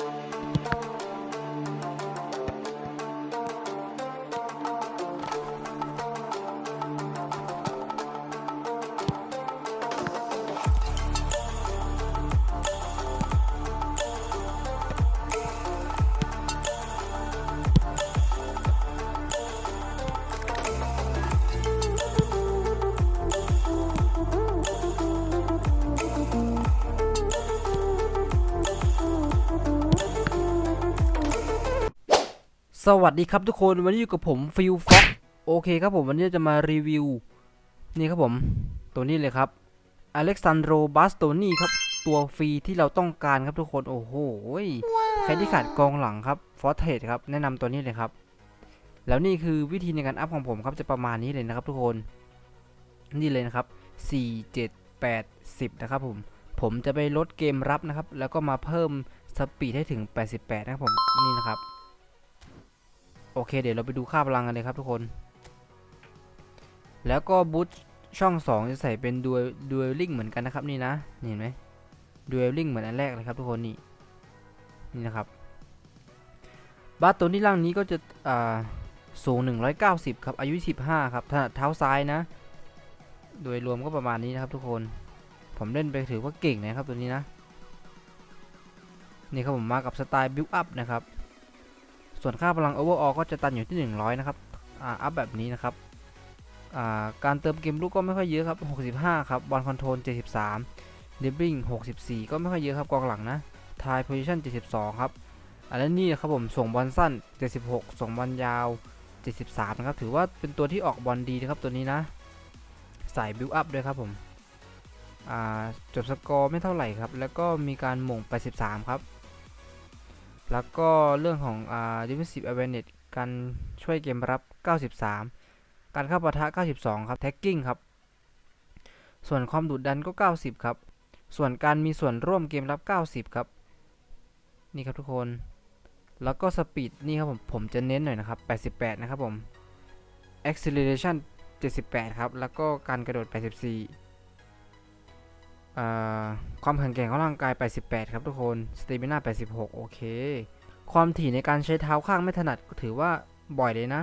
ส วัสดีครับทุกคนวันนี้อยู่กับผมฟิลฟ็อกโอเคครับผมวันนี้จะมารีวิว นี่ครับผมตัวนี้เลยครับอเล็กซานโดรบัสโตนี่ครับ ตัวฟรีที่เราต้องการครับทุกคนโอ้โหใครที่ขาดกองหลังครับฟอสเทสครับแนะนำตัวนี้เลยครับ แล้วนี่คือวิธีในการอัพของผมครับจะประมาณนี้เลยนะครับทุกคนนี่เลยนะครับ 4 7 8 10 นะครับผมผมจะไปลดเกมรับนะครับ แล้วก็มาเพิ่มสปีดให้ถึง 88 นะครับผมนี่นะครับ โอเค เดี๋ยวเราไปดูค่าพลังกันเลยครับทุกคน แล้วก็บูทช่อง 2 จะใส่เป็นดูดูเอลลิงเหมือนกันนะครับนี่นะเห็นไหมดูเอลลิงเหมือนอันแรกเลยครับทุกคนนี่นี่นะครับบัสตัวที่ล่างนี้ก็จะอ่าสูง 190 ครับอายุ 15 ครับถนัดเท้าซ้ายนะ โดยรวมก็ประมาณนี้นะครับทุกคน ผมเล่นไปถือว่าเก่งนะครับตัวนี้นะ นี่ครับผมมากับสไตล์บิวอัพนะครับ ส่วนค่าพลัง overall ก็จะตันอยู่ที่ 100 นะครับ อ่า อัพแบบนี้นะครับ อ่า การเติมเกมลูกก็ไม่ค่อยเยอะครับ 65 ครับบอลคอนโทรล 73 d ด b บิ้ง64 ก็ไม่ค่อยเยอะครับกองหลังนะทายโพซิชัน72 ครับอันนั้นนี่ครับผมส่งบอลสั้น 76 ส่งบอลยาว 73 นะครับ ถือว่าเป็นตัวที่ออกบอลดีนะครับตัวนี้นะสายบิวอัพด้วยครับผม อ่า จบสกอร์ไม่เท่าไหร่ครับ แล้วก็มีการหม่ง 83 ครับ แล้วก็เรื่องของอ่า defensive awareness การช่วยเกมรับ 93 การเข้าปะทะ 92 ครับ tagging ครับ ส่วนความดุดันก็ 90 ครับ ส่วนการมีส่วนร่วมเกมรับ 90 ครับ นี่ครับทุกคน แล้วก็ speed นี่ครับผม ผมจะเน้นหน่อยนะครับ 88 นะครับผม acceleration 78 ครับ แล้วก็การกระโดด 84อ่า ความแข็งแกร่งของร่างกาย 88 ครับทุกคน สเตมิน่า 86 โอเค ความถี่ในการใช้เท้าข้างไม่ถนัดถือว่าบ่อยเลยนะ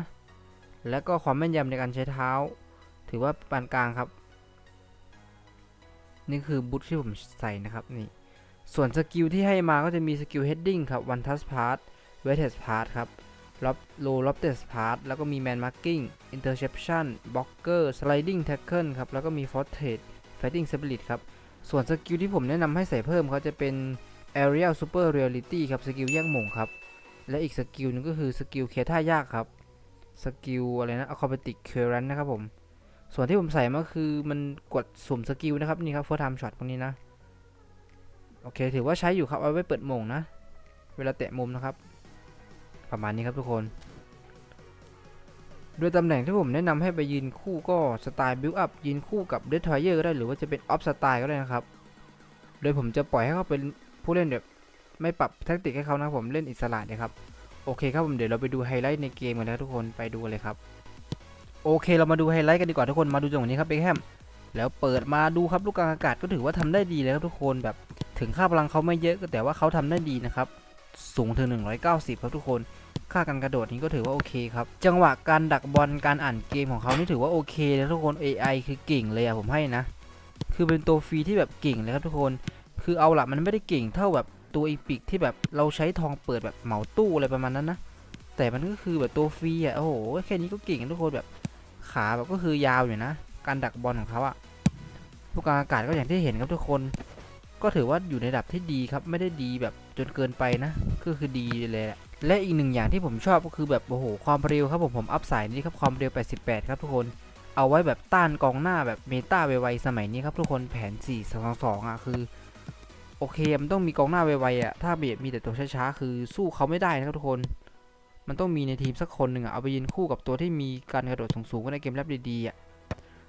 และก็ความแม่นยำในการใช้เท้า ถือว่าปานกลางครับ นี่คือบูทที่ผมใส่นะครับนี่ ส่วนสกิลที่ให้มาก็จะมีสกิล heading ครับ one touch pass weighted pass ครับ lob low lofted pass แล้วก็มี man marking interception blocker sliding tackle ครับ แล้วก็มี force fighting spirit ครับ ส่วนสกิลที่ผมแนะนำให้ใส่เพิ่มเขาจะเป็น Aerial Super Reality ครับสกิลแย่งหม่งครับ และอีกสกิลหนึงก็คือสกิลเคท่ายากครับสกิลอะไรนะ Acrobatic Current นะครับผม ส่วนที่ผมใส่มาคือมันกดสุ่มสกิลนะครับนี่ครับ First Time Shot พวกนี้นะ โอเค ถือว่าใช้อยู่ครับ เอาไว้เปิดหม่งนะ เวลาแตะมุมนะครับ ประมาณนี้ครับทุกคน โดยตำแหน่งที่ผมแนะนำให้ไปยืนคู่ก็สไตล์บิวอัพยืนคู่กับเดททอยเยอร์ก็ได้หรือว่าจะเป็นออฟสไตล์ก็ได้นะครับ โดยผมจะปล่อยให้เขาเป็นผู้เล่นแบบไม่ปรับแทคติกให้เขานะผมเล่นอิสระเลยครับ โอเคครับผมเดี๋ยวเราไปดูไฮไลท์ในเกมกันนะทุกคนไปดูเลยครับ โอเคเรามาดูไฮไลท์กันดีกว่าทุกคนมาดูจังหวะนี้ครับเบคแฮมแล้วเปิดมาดูครับลูกกลางอากาศก็ถือว่าทำได้ดีเลยครับทุกคนแบบถึงค่าพลังเขาไม่เยอะก็แต่ว่าเขาทำได้ดีนะครับสูงถึง 190 ครับทุกคน ค่าการกระโดดนี้ก็ถือว่าโอเคครับ จังหวะการดักบอลการอ่านเกมของเขานี่ถือว่าโอเคนะทุกคน AI คือเก่งเลยอะผมให้นะ คือเป็นตัวฟรีที่แบบเก่งเลยครับทุกคน คือเอาละมันไม่ได้เก่งเท่าแบบตัวอีพิกที่แบบเราใช้ทองเปิดแบบเหมาตู้อะไรประมาณนั้นนะ แต่มันก็คือแบบตัวฟรีอะโอ้โหแค่นี้ก็เก่งทุกคนแบบขาแบบก็คือยาวอยู่นะ การดักบอลของเขาอะลูกกางอากาศก็อย่างที่เห็นครับทุกคน ก็ถือว่าอยู่ในระดับที่ดีครับ ไม่ได้ดีแบบจนเกินไปนะ ก็คือดีเลยแหละ และอีกหนึ่งอย่างที่ผมชอบก็คือแบบโอ้โหความเร็วครับผมผมอัพสายนี้ครับความเร็ว 88 ครับทุกคนเอาไว้แบบต้านกองหน้าแบบเมตาไวๆสมัยนี้ครับทุกคนแผน 4 2 2อะคือโอเคมันต้องมีกองหน้าไวๆอะถ้าเบียดมีแต่ตัวช้าๆคือสู้เขาไม่ได้นะครับทุกคน มันต้องมีในทีมสักคนหนึ่งอะเอาไปยืนคู่กับตัวที่มีการกระโดดสูงๆก็ในเกมแรปดีๆอะ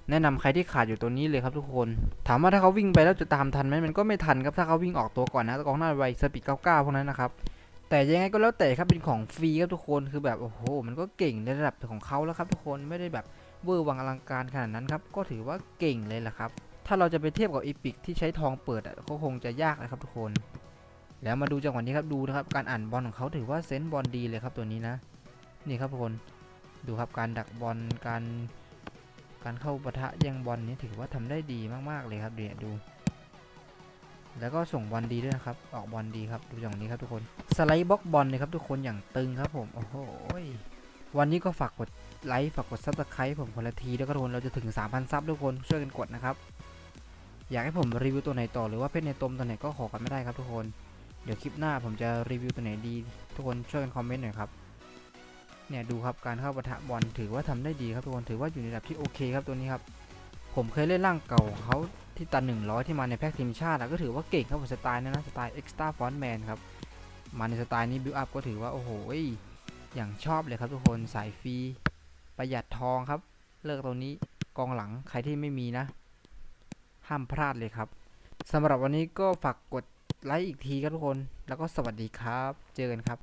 แนะนำใครที่ขาดอยู่ตัวนี้เลยครับทุกคน ถามว่าถ้าเขาวิ่งไปแล้วจะตามทันไหมมันก็ไม่ทันครับถ้าเขาวิ่งออกตัวก่อนนะกองหน้าไวสปีด99พวกนั้นนะครับ แต่ยังไงก็แล้วแต่ครับเป็นของฟรีครับทุกคนคือแบบโอ้โห มันก็เก่งในระดับของเขาแล้วครับทุกคนไม่ได้แบบเวอร์วังอลังการขนาดนั้นครับก็ถือว่าเก่งเลยแหละครับ ถ้าเราจะไปเทียบกับอีพิกที่ใช้ทองเปิดอะก็คงจะยากนะครับทุกคน แล้วมาดูจังหวะนี้ครับดูนะครับการอ่านบอลของเขาถือว่าเซนส์บอลดีเลยครับตัวนี้นะ นี่ครับทุกคนดูครับการดักบอลการการเข้าปะทะแย่งบอลนี้ถือว่าทำได้ดีมากๆเลยครับเดี๋ยวดู แล้วก็ส่งบอลดีด้วยนะครับ ออกบอลดีครับ ดูอย่างนี้ครับทุกคน สไลด์บล็อกบอลเลยครับทุกคนอย่างตึงครับผม โอ้โห วันนี้ก็ฝากกดไลค์ ฝากกดซับสไครต์ผมคนละทีแล้วก็ทุกคน เราจะถึง 3,000 ซับทุกคน ช่วยกันกดนะครับ อยากให้ผมรีวิวตัวไหนต่อหรือว่าเพชรในตมตัวไหนก็ขอกันไม่ได้ครับทุกคน เดี๋ยวคลิปหน้าผมจะรีวิวตัวไหนดี ทุกคนช่วยกันคอมเมนต์หน่อยครับ เนี่ยดูครับการเข้าปะทะบอลถือว่าทำได้ดีครับทุกคน ถือว่าอยู่ในระดับที่โอเคครับตัวนี้ครับ ผมเคยเล่นร่างเก่าเขา ที่ตัน100 ที่มาในแพ็กทีมชาติก็ถือว่าเก่งครับผมสไตล์นั้นนะสไตล์ Extra Font Man ครับ มาในสไตล์นี้บิวอัพก็ถือว่าโอ้โหอย่างชอบเลยครับทุกคนสายฟรีประหยัดทองครับ เลิกตัวนี้กองหลังใครที่ไม่มีนะ ห้ามพลาดเลยครับสำหรับวันนี้ก็ฝากกดไลค์อีกทีครับทุกคน แล้วก็สวัสดีครับ เจอกันครับ